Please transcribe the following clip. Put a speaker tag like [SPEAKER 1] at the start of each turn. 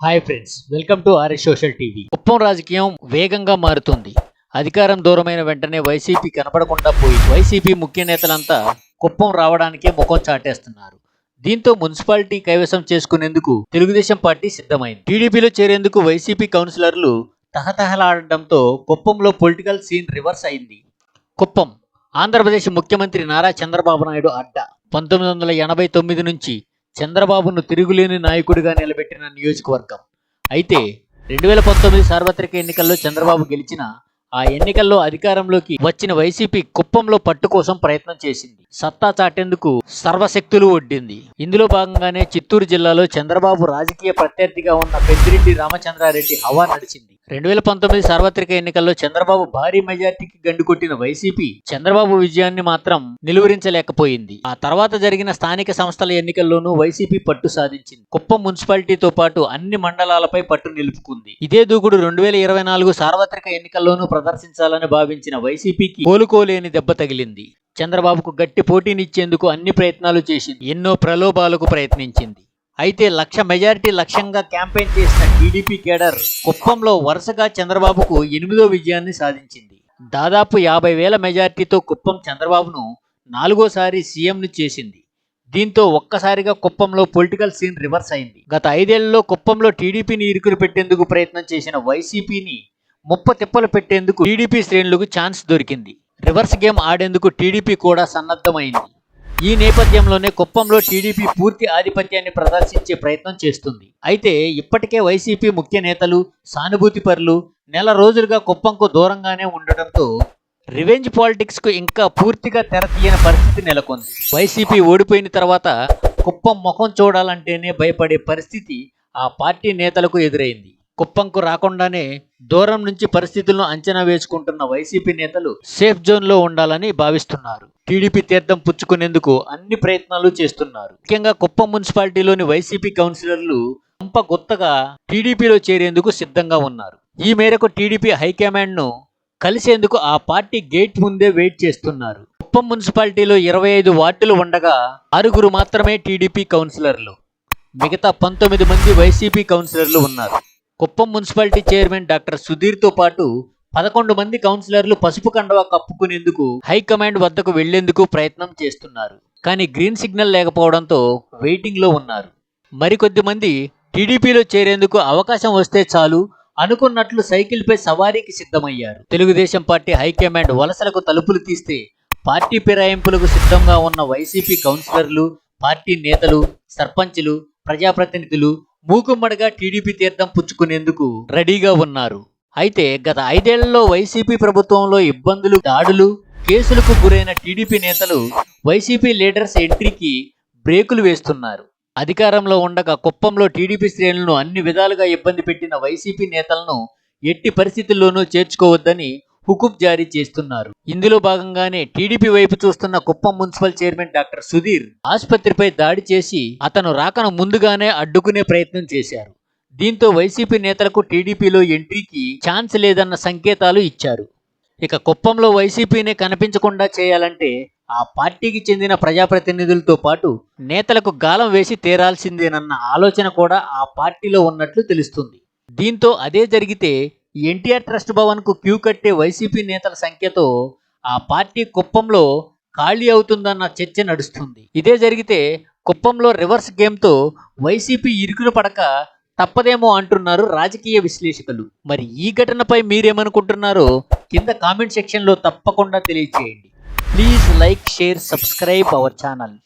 [SPEAKER 1] Hi friends welcome to RS social TV Kuppam రాజకీయం వేగంగా మారుతుంది. అధికారం దూరమైన వెంటనే వైసీపీ కనపడకుండా పోయి వైసీపీ ముఖ్య నేతలంతా కుప్పం రావడానికే ముఖం చాటేస్తున్నారు. దీంతో మున్సిపాలిటీ కైవసం చేసుకునేందుకు తెలుగుదేశం పార్టీ సిద్ధమైంది. టీడీపీలో చేరేందుకు వైసీపీ కౌన్సిలర్లు తహతహలాడడంతో కుప్పంలో పొలిటికల్ సీన్ రివర్స్ అయింది. కుప్పం ఆంధ్రప్రదేశ్ ముఖ్యమంత్రి నారా చంద్రబాబు నాయుడు అడ్డ. పంతొమ్మిది వందల ఎనభై తొమ్మిది నుంచి చంద్రబాబును తిరుగులేని నాయకుడిగా నిలబెట్టిన నియోజకవర్గం. అయితే రెండు వేల పంతొమ్మిది సార్వత్రిక ఎన్నికల్లో చంద్రబాబు గెలిచిన ఆ ఎన్నికల్లో అధికారంలోకి వచ్చిన వైసీపీ కుప్పంలో పట్టు కోసం ప్రయత్నం చేసింది. సత్తా చాటేందుకు సర్వశక్తులు ఒడ్డింది. ఇందులో భాగంగానే చిత్తూరు జిల్లాలో చంద్రబాబు రాజకీయ ప్రత్యర్థిగా ఉన్న పెద్దిరెడ్డి రామచంద్రారెడ్డి హవా నడిచింది. రెండు వేల పంతొమ్మిది సార్వత్రిక ఎన్నికల్లో చంద్రబాబు భారీ మెజార్టీకి గండుకొట్టిన వైసీపీ చంద్రబాబు విజయాన్ని మాత్రం నిలువరించలేకపోయింది. ఆ తర్వాత జరిగిన స్థానిక సంస్థల ఎన్నికల్లోనూ వైసీపీ పట్టు సాధించింది. కుప్పం మున్సిపాలిటీతో పాటు అన్ని మండలాలపై పట్టు నిలుపుకుంది. ఇదే దూకుడు రెండు వేల ఇరవై నాలుగు సార్వత్రిక ఎన్నికల్లోనూ ప్రదర్శించాలని భావించిన వైసీపీకి కోలుకోలేని దెబ్బ తగిలింది. చంద్రబాబుకు గట్టి పోటీనిచ్చేందుకు అన్ని ప్రయత్నాలు చేసింది. ఎన్నో ప్రలోభాలకు ప్రయత్నించింది. అయితే లక్ష మెజారిటీ లక్ష్యంగా క్యాంపెయిన్ చేసిన టీడీపీ కేడర్ కుప్పంలో వరుసగా చంద్రబాబుకు ఎనిమిదో విజయాన్ని సాధించింది. దాదాపు యాభై వేల మెజారిటీతో కుప్పం చంద్రబాబును నాలుగోసారి సీఎంను చేసింది. దీంతో ఒక్కసారిగా కుప్పంలో పొలిటికల్ సీన్ రివర్స్ అయింది. గత ఐదేళ్ళలో కుప్పంలో టీడీపీని ఇరుకులు పెట్టేందుకు ప్రయత్నం చేసిన వైసీపీని ముప్ప తిప్పలు పెట్టేందుకు టీడీపీ శ్రేణులకు ఛాన్స్ దొరికింది. రివర్స్ గేమ్ ఆడేందుకు టీడీపీ కూడా సన్నద్ధమైంది. ఈ నేపథ్యంలోనే కుప్పంలో టీడీపీ పూర్తి ఆధిపత్యాన్ని ప్రదర్శించే ప్రయత్నం చేస్తుంది. అయితే ఇప్పటికే వైసీపీ ముఖ్య నేతలు సానుభూతి పరులు నెల రోజులుగా కుప్పంకు దూరంగానే ఉండటంతో రివెంజ్ పాలిటిక్స్కు ఇంకా పూర్తిగా తెరతీయని పరిస్థితి నెలకొంది. వైసీపీ ఓడిపోయిన తర్వాత కుప్పం ముఖం చూడాలంటేనే భయపడే పరిస్థితి ఆ పార్టీ నేతలకు ఎదురైంది. కుప్పంకు రాకుండానే దూరం నుంచి పరిస్థితులను అంచనా వేసుకుంటున్న వైసీపీ నేతలు సేఫ్ జోన్లో ఉండాలని భావిస్తున్నారు. టీడీపీ తీర్థం పుచ్చుకునేందుకు అన్ని ప్రయత్నాలు చేస్తున్నారు. ముఖ్యంగా కుప్పం మున్సిపాలిటీలోని వైసీపీ కౌన్సిలర్లు కంప గుత్తగా టీడీపీలో చేరేందుకు సిద్ధంగా ఉన్నారు. ఈ మేరకు టీడీపీ హైకమాండ్ను కలిసేందుకు ఆ పార్టీ గేట్ ముందే వెయిట్ చేస్తున్నారు. కుప్పం మున్సిపాలిటీలో ఇరవై ఐదు వార్డులు ఉండగా ఆరుగురు మాత్రమే టీడీపీ కౌన్సిలర్లు. మిగతా పంతొమ్మిది మంది వైసీపీ కౌన్సిలర్లు ఉన్నారు. కుప్పం మున్సిపాలిటీ చైర్మన్ డాక్టర్ సుధీర్తో పాటు పదకొండు మంది కౌన్సిలర్లు పసుపు కండవా కప్పుకునేందుకు హైకమాండ్ వద్దకు వెళ్ళేందుకు ప్రయత్నం చేస్తున్నారు. కానీ గ్రీన్ సిగ్నల్ లేకపోవడంతో వెయిటింగ్లో ఉన్నారు. మరికొద్ది మంది టీడీపీలో చేరేందుకు అవకాశం వస్తే చాలు అనుకున్నట్లు సైకిల్పై సవారీకి సిద్ధమయ్యారు. తెలుగుదేశం పార్టీ హైకమాండ్ వలసలకు తలుపులు తీస్తే పార్టీ ఫిరాయింపులకు సిద్ధంగా ఉన్న వైసీపీ కౌన్సిలర్లు పార్టీ నేతలు సర్పంచులు ప్రజాప్రతినిధులు మూకుమ్మడిగా టీడీపీ తీర్థం పుచ్చుకునేందుకు రెడీగా ఉన్నారు. అయితే గత ఐదేళ్ళలో వైసీపీ ప్రభుత్వంలో ఇబ్బందులు దాడులు కేసులకు గురైన టీడీపీ నేతలు వైసీపీ లీడర్స్ ఎంట్రీకి బ్రేకులు వేస్తున్నారు. అధికారంలో ఉండగా కుప్పంలో టీడీపీ శ్రేణులను అన్ని విధాలుగా ఇబ్బంది పెట్టిన వైసీపీ నేతలను ఎట్టి పరిస్థితుల్లోనూ చేర్చుకోవద్దని హుకుం జారీ చేస్తున్నారు. ఇందులో భాగంగానే టీడీపీ వైపు చూస్తున్న Kuppam municipal chairman doctor Sudheer ఆసుపత్రిపై దాడి చేసి అతను రాకను ముందుగానే అడ్డుకునే ప్రయత్నం చేశారు. దీంతో వైసీపీ నేతలకు టీడీపీలో ఎంట్రీకి ఛాన్స్ లేదన్న సంకేతాలు ఇచ్చారు. ఇక కుప్పంలో వైసీపీనే కనిపించకుండా చేయాలంటే ఆ పార్టీకి చెందిన ప్రజాప్రతినిధులతో పాటు నేతలకు గాలం వేసి తీరాల్సిందేనన్న ఆలోచన కూడా ఆ పార్టీలో ఉన్నట్లు తెలుస్తుంది. దీంతో అదే జరిగితే ఎన్టీఆర్ ట్రస్ట్ భవన్కు క్యూ కట్టే వైసీపీ నేతల సంఖ్యతో ఆ పార్టీ కుప్పంలో ఖాళీ అవుతుందన్న చర్చ నడుస్తుంది. ఇదే జరిగితే కుప్పంలో రివర్స్ గేమ్తో వైసీపీ ఇరుకులు పడక తప్పదేమో అంటున్నారు రాజకీయ విశ్లేషకులు. మరి ఈ ఘటనపై మీరేమనుకుంటున్నారో కింద కామెంట్ సెక్షన్లో తప్పకుండా తెలియచేయండి. Please like share subscribe our channel.